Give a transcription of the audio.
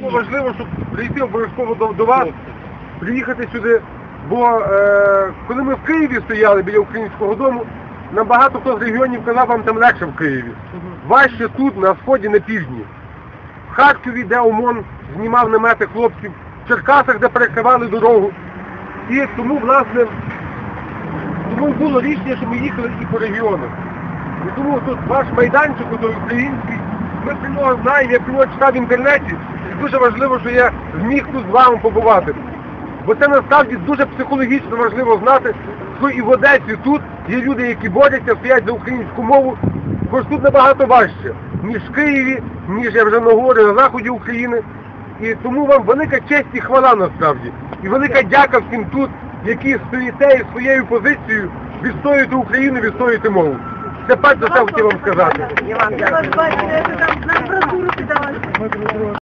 Було важливо, щоб прийти обов'язково до, до вас, приїхати сюди, бо е, коли ми в Києві стояли біля українського дому, нам багато хто з регіонів казав, вам там легше в Києві. Важче тут, на сході, на півдні. В Харкові, де ОМОН знімав намети хлопців, в Черкасах, де перекривали дорогу. І тому, власне, тому було рішення, що ми їхали і по регіонах. І тому тут ваш майданчик, той український, ми про нього знаємо, я про нього читав в інтернеті, дуже важливо, що я зміг тут з вами побувати. Бо це насправді дуже психологічно важливо знати, що і в Одесі тут є люди, які борються, стоять за українську мову, ж тут набагато важче, ніж в Києві, ніж я вже не говорю, на заході України. І тому вам велика честь і хвала насправді. І велика дяка всім тут, які стоїте і своєю позицією відстоюєте Україну, відстоюєте мову. Це перш за все хотів вам сказати.